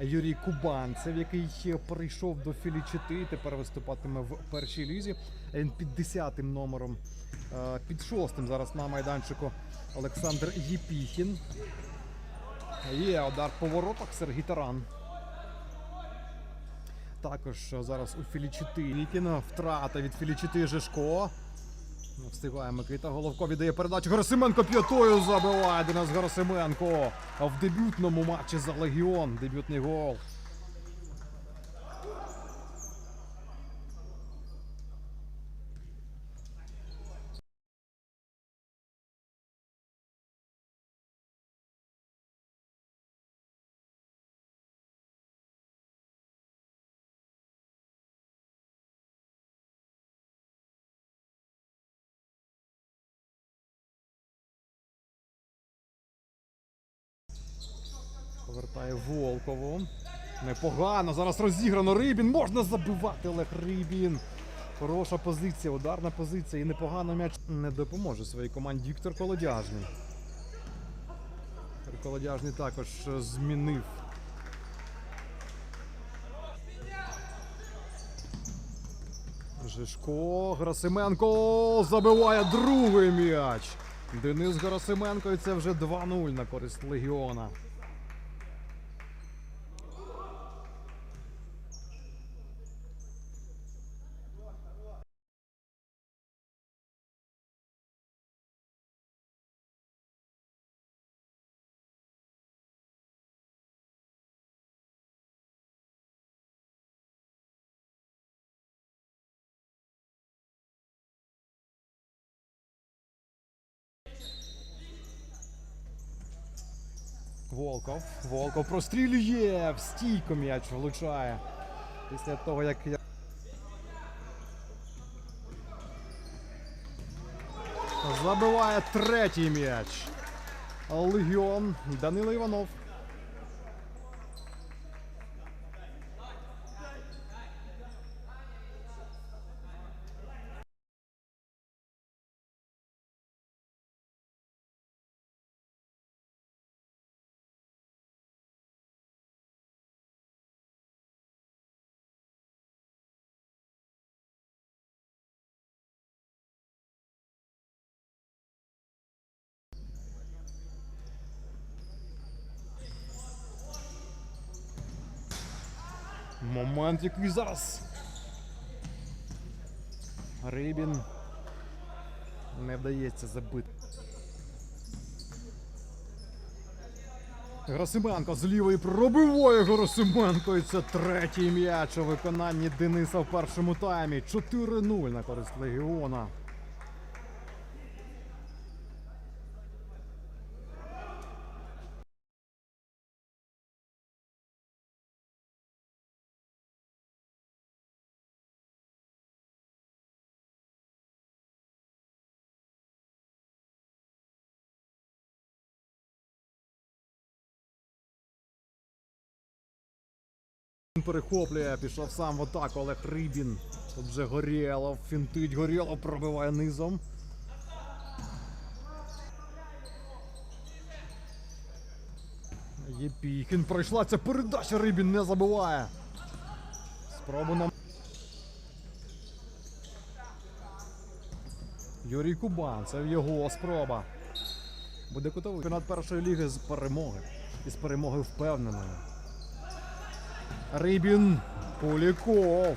Юрій Кубанцев, який ще перейшов до Філічити, тепер виступатиме в першій лізі. Він під 10 номером, е, під шостим зараз на майданчику Олександр Єпіхін. Є удар по воротах Сергій Таран. Також зараз у Філічити Нікіна втрата від Філічити Жишко. Не встигає Микита Головко віддає передачу. Герасименко п'ятою забиває Денис Герасименко. В дебютному матчі за Легіон. Дебютний гол. Повертає Волкову. Непогано. Зараз розіграно. Рибін. Можна забивати Олег Рибін. Хороша позиція, ударна позиція. І непогано м'яч не допоможе своїй команді Віктор Колодяжний. Віктор Колодяжний також е, змінив. Жишко, Герасименко забиває другий м'яч. Денис Герасименко і це вже 2-0 на користь Легіона. Волков. Волков прострілює. В стійку м'яч влучає. Після того, як. Забиває третій м'яч. Легіон Данило Іванов. Момент, який зараз. Рибін. Не вдається забити. Герасименко з лівої пробиває Герасименко. І це третій м'яч у виконанні Дениса в першому таймі. 4-0 на користь Легіона. Він перехоплює, пішов сам в атаку Олег Рибін. Тут вже Горєлов, фінтить Горєлов, пробиває низом. Єпіхін пройшла ця передача, Рибін не забиває. Спробу нам. Юрій Кубан, це його спроба. Буде кутовий. Чемпіонат першої ліги з перемоги. І з перемоги впевненою. Рибін, Поляков.